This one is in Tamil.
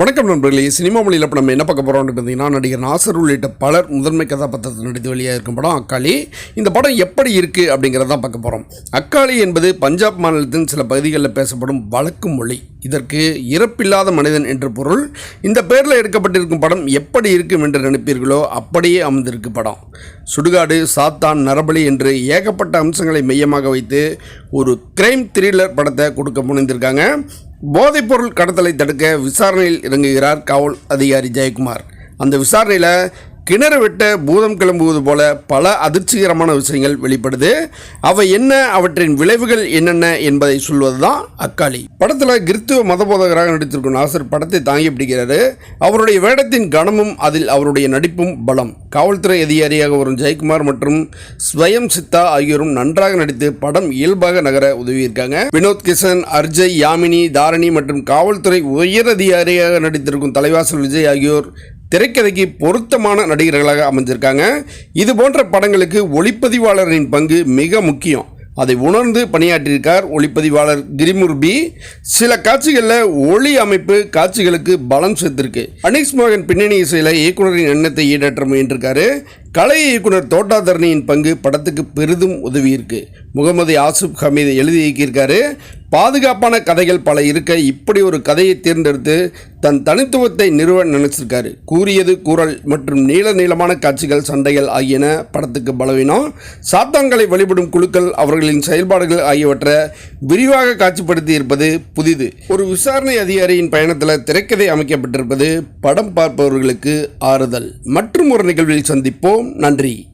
வணக்கம் நண்பர்களே. சினிமா மொழியில் இப்போ நம்ம என்ன பார்க்க போகிறோம்னு பார்த்தீங்கன்னா நடிகர் நாசர் உள்ளிட்ட பலர் முதன்மை கதாபாத்திரத்தில் நடித்து வெளியாக இருக்கும் படம் அக்காளி. இந்த படம் எப்படி இருக்குது அப்படிங்கிறத பார்க்க போகிறோம் அக்காளி என்பது பஞ்சாப் மாநிலத்தின் சில பகுதிகளில் பேசப்படும் வழக்கு மொழி. இதற்கு இறப்பில்லாத மனிதன் என்று பொருள். இந்த பேரில் எடுக்கப்பட்டிருக்கும் படம் எப்படி இருக்கும் என்று நினைப்பீர்களோ அப்படியே அமர்ந்திருக்கு படம். சுடுகாடு சாத்தான் நரபலி என்று ஏகப்பட்ட அம்சங்களை மையமாக வைத்து ஒரு கிரைம் த்ரில்லர் படத்தை கொடுக்க முனைந்திருக்காங்க போதைப்பொருள் கடத்தலை தடுக்க விசாரணையில் இறங்குகிறார் காவல் அதிகாரி ஜெயக்குமார். அந்த விசாரணையில் கிணறு வெட்ட பூதம் கிளம்புவது போல பல அதிர்ச்சிகரமான விஷயங்கள் வெளிப்படுது. அவை என்ன? அவற்றின் விளைவுகள் என்னென்ன? என்பதை சொல்வது தான் அக்காளி. படத்தில் கிறித்துவ மதபோதகராக நடித்திருக்கும் நாசர் படத்தை தாங்கி பிடிக்கிறாரு. அவருடைய வேடத்தின் கனமும் அதில் அவருடைய நடிப்பும் பலம். காவல்துறை அதிகாரியாக வரும் ஜெயக்குமார் மற்றும் ஸ்வயம் சித்தா ஆகியோரும் நன்றாக நடித்து படம் இயல்பாக நகர உதவியிருக்காங்க. வினோத் கிஷன் அர்ஜய் யாமினி தாரணி மற்றும் காவல்துறை உயர் அதிகாரியாக நடித்திருக்கும் தலைவாசல் விஜய் ஆகியோர் திரைக்கதைக்கு பொருத்தமான நடிகர்களாக அமைஞ்சிருக்காங்க. இது போன்ற படங்களுக்கு ஒளிப்பதிவாளரின் பங்கு மிக முக்கியம். அதை உணர்ந்து பணியாற்றியிருக்கார் ஒளிப்பதிவாளர் கிரிமுர்பி. சில காட்சிகளில் ஒளி அமைப்பு காட்சிகளுக்கு பலம் சேர்த்திருக்கு. அனிக்ஸ் மோகன் பின்னணி இசையில் இயக்குனரின் எண்ணத்தை ஈடேற்ற முயன்றிருக்காரு. கலை இயக்குனர் தோட்டாதரணியின் பங்கு படத்துக்கு பெரிதும் உதவியிருக்கு. முகமது ஆசுப் ஹமீது எழுதி இயக்கியிருக்காரு. பாதுகாப்பான கதைகள் பல இருக்க இப்படி ஒரு கதையை தேர்ந்தெடுத்து தன் தனித்துவத்தை நிறுவ நினைச்சிருக்காரு. கூறியது கூறல் மற்றும் நீள நீளமான காட்சிகள் சண்டைகள் ஆகியன படத்துக்கு பலவீனம். சாத்தான்களை வழிபடும் குழுக்கள் அவர்களின் செயல்பாடுகள் ஆகியவற்றை விரிவாக காட்சிப்படுத்தி இருப்பது புதிது. ஒரு விசாரணை அதிகாரியின் பயணத்தில் திரைக்கதை அமைக்கப்பட்டிருப்பது படம் பார்ப்பவர்களுக்கு ஆறுதல். மற்றும் ஒரு நிகழ்வில் சந்திப்போம். நன்றி.